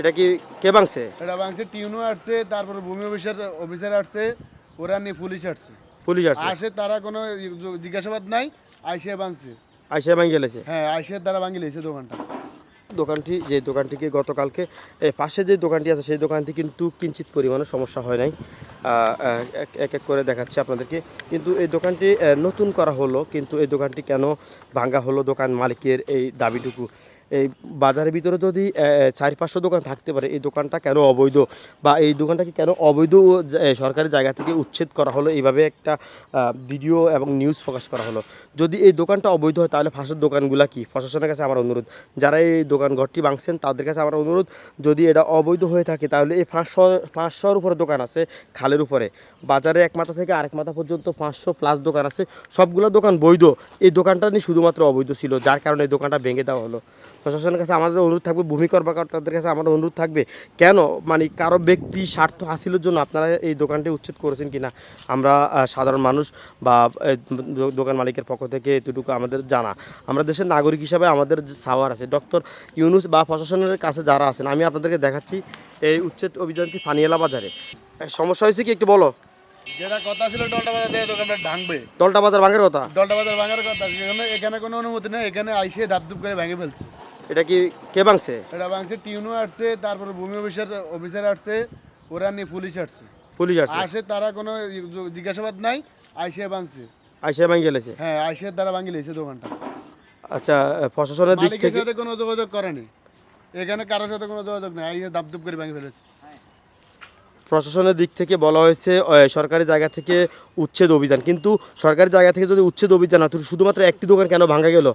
এটা কি কে ভাঙছে? এটা ভাঙছে টিউনও আসছে তারপরে ভূমি অফিসার অফিসার আসছে ওরা নিয়ে পুলিশ আসছে। পুলিশ আসছে? আসে তারা কোনো জিজ্ঞাসাবাদ নাই আইসে ভাঙছে। আইসা ভাঙে গেলেছে হ্যাঁ আইসে তারা ভাঙি লেছে দোকানটা। দোকানটি যে দোকানটিকে গতকালকে এই পাশে যে দোকানটি আছে সেই দোকানটি কিন্তু কিঞ্চিত পরিমাণে সমস্যা হয় নাই। এক এক এক করে দেখাচ্ছি আপনাদেরকে। কিন্তু এই দোকানটি নতুন করা হলো কিন্তু এই দোকানটি কেন ভাঙ্গা হলো দোকান মালিকের এই দাবিটুকু? এই বাজারের ভিতরে যদি চার পাঁচশো দোকান থাকতে পারে, এই দোকানটা কেন অবৈধ? বা এই দোকানটাকে কেন অবৈধ সরকারি জায়গা থেকে উচ্ছেদ করা হলো? এইভাবে একটা ভিডিও এবং নিউজ প্রকাশ করা হলো। যদি এই দোকানটা অবৈধ হয়, তাহলে ফাঁসের দোকানগুলা কি? প্রশাসনের কাছে আমার অনুরোধ। যারা এই দোকান ঘরটি ভাঙছেন, তাদের কাছে আমার অনুরোধ, যদি এটা অবৈধ হয়ে থাকে, তাহলে এই পাঁচশো পাঁচশোর উপরে দোকান আছে, খালের উপরে। বাজারে এক মাথা থেকে আরেক মাথা পর্যন্ত পাঁচশো প্লাস দোকান আছে, সবগুলো দোকান বৈধ। এই দোকানটা নিয়ে শুধুমাত্র অবৈধ ছিল, যার কারণে এই দোকানটা ভেঙে দেওয়া হলো। প্রশাসনের কাছে আমাদের অনুরোধ থাকবে ভূমি কর্মকর্তাদের কাছে আমাদের অনুরোধ থাকবে। কেন? মানে কারও ব্যক্তি স্বার্থ হাসিলের জন্য আপনারা এই দোকানটি উচ্ছেদ করেছেন কিনা? আমরা সাধারণ মানুষ বা দোকান মালিকের পক্ষ থেকে এতটুকু আমাদের জানা। আমরা দেশের নাগরিক হিসাবে আমাদের যে সাওয়ার আছে ডক্টর ইউনুস বা প্রশাসনের কাছে যারা আছেন আমি আপনাদেরকে দেখাচ্ছি এই উচ্ছেদ অভিযানটি ফানিয়েলা বাজারে। সমস্যা হয়েছে কি একটু বলো? যেটা কথা ছিল ডলটা বাজার থেকে দোকানটা ভাঙবে। দলটা বাজার ভাঙের কথা? ডলটা বাজার ভাঙার কথা এখানে এখানে কোনো অনুমতি নেই এখানে আইসে ধাপধুপ করে ভেঙে ফেলছে। এটা কি কে ভাঙছে? এটা ভাঙছে টিউনও আসছে তারপরে ভূমি অফিসার অফিসার আসছে ওরা নিয়ে পুলিশ আসছে। পুলিশ আসছে? আসে তারা কোনো জিজ্ঞাসাবাদ নাই আইসে ভাঙছে। আইসে ভাঙে গেলেছে? হ্যাঁ আইসে তারা ভাঙি লেছে দোকানটা। আচ্ছা প্রশাসনের দিক থেকে কোনো যোগাযোগ করেনি। এখানে কারোর সাথে কোনো যোগাযোগ নেই আইসে ধাপধুপ করে ভাঙি ফেলেছে। প্রশাসনের দিক থেকে বলা হয়েছে সরকারি জায়গা থেকে উচ্ছেদ অভিযান। কিন্তু সরকারি জায়গা থেকে যদি উচ্ছেদ অভিযান হয় তো শুধুমাত্র একটি দোকান কেন ভাঙা গেল?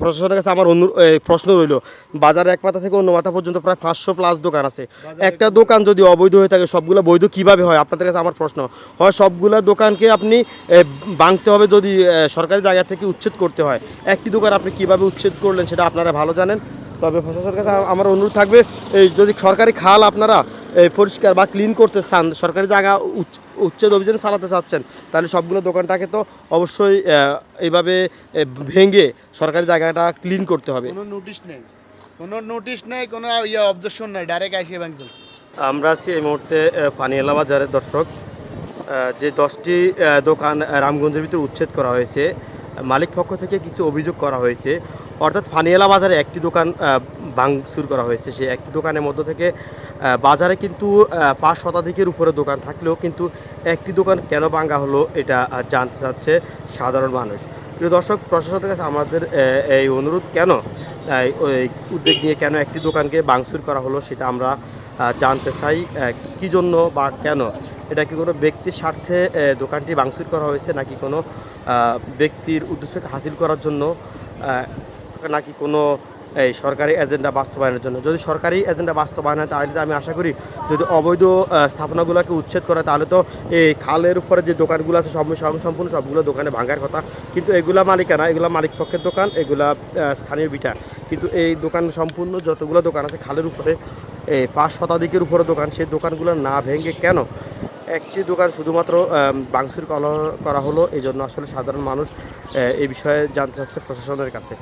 প্রশাসনের কাছে আমার অনু প্রশ্ন রইল বাজারে এক মাথা থেকে অন্য মাথা পর্যন্ত প্রায় পাঁচশো প্লাস দোকান আছে। একটা দোকান যদি অবৈধ হয়ে থাকে সবগুলো বৈধ কীভাবে হয়? আপনাদের কাছে আমার প্রশ্ন হয় সবগুলো দোকানকে আপনি ভাঙতে হবে যদি সরকারি জায়গা থেকে উচ্ছেদ করতে হয়? একটি দোকান আপনি কীভাবে উচ্ছেদ করলেন সেটা আপনারা ভালো জানেন। তবে প্রশাসনের কাছে আমার অনুরোধ থাকবে এই যদি সরকারি খাল আপনারা পরিষ্কার বা ক্লিন করতে চান সরকারি জায়গা উচ্চ- উচ্ছেদ অভিযান চালাতে চাচ্ছেন তাহলে সবগুলো দোকানটাকে তো অবশ্যই এইভাবে ভেঙে সরকারি জায়গাটা ক্লিন করতে হবে। কোনো নোটিশ নেই। কোনো নোটিশ নেই কোনো ইয়ে অবজেকশন নেই ডাইরেক্ট আইসে ব্যাংক আমরা আছি এই মুহূর্তে পানিয়ালা বাজারের দর্শক। যে দশটি দোকান রামগঞ্জের ভিতরে উচ্ছেদ করা হয়েছে মালিক পক্ষ থেকে কিছু অভিযোগ করা হয়েছে। অর্থাৎ ফানিয়ালা বাজারে একটি দোকান ভাঙচুর করা হয়েছে। সেই একটি দোকানের মধ্য থেকে বাজারে কিন্তু পাঁচ শতাধিকের উপরে দোকান থাকলেও কিন্তু একটি দোকান কেন ভাঙা হলো এটা জানতে চাচ্ছে সাধারণ মানুষ। প্রিয় দর্শক, প্রশাসনের কাছে আমাদের এই অনুরোধ, কেন? উদ্যোগ নিয়ে কেন একটি দোকানকে ভাঙচুর করা হলো সেটা আমরা জানতে চাই কি জন্য বা কেন? এটা কি কোনো ব্যক্তির স্বার্থে দোকানটি ভাঙচুর করা হয়েছে নাকি কোনো ব্যক্তির উদ্দেশ্যকে হাসিল করার জন্য নাকি কোনো, এই সরকারি এজেন্ডা বাস্তবায়নের জন্য। যদি সরকারি এজেন্ডা বাস্তবায়ন হয়, তাহলে আমি আশা করি যদি অবৈধ স্থাপনাগুলোকে উচ্ছেদ করে, তাহলে তো এই খালের উপরে যে দোকানগুলো আছে, সব সম্পূর্ণ সবগুলো দোকানে ভাঙার কথা। কিন্তু এগুলা মালিকানা, এগুলা মালিক পক্ষের দোকান, এগুলা স্থানীয় বিটা কিন্তু এই দোকান সম্পূর্ণ যতগুলো দোকান আছে, খালের উপরে, এই পাঁচ শতাধিকের উপরে দোকান, সেই দোকানগুলো না ভেঙে কেন? একটি দোকান শুধুমাত্র ভাঙচুর করা- হলো এই জন্য আসলে সাধারণ মানুষ এই বিষয়ে জানতে চাচ্ছে প্রশাসনের কাছে।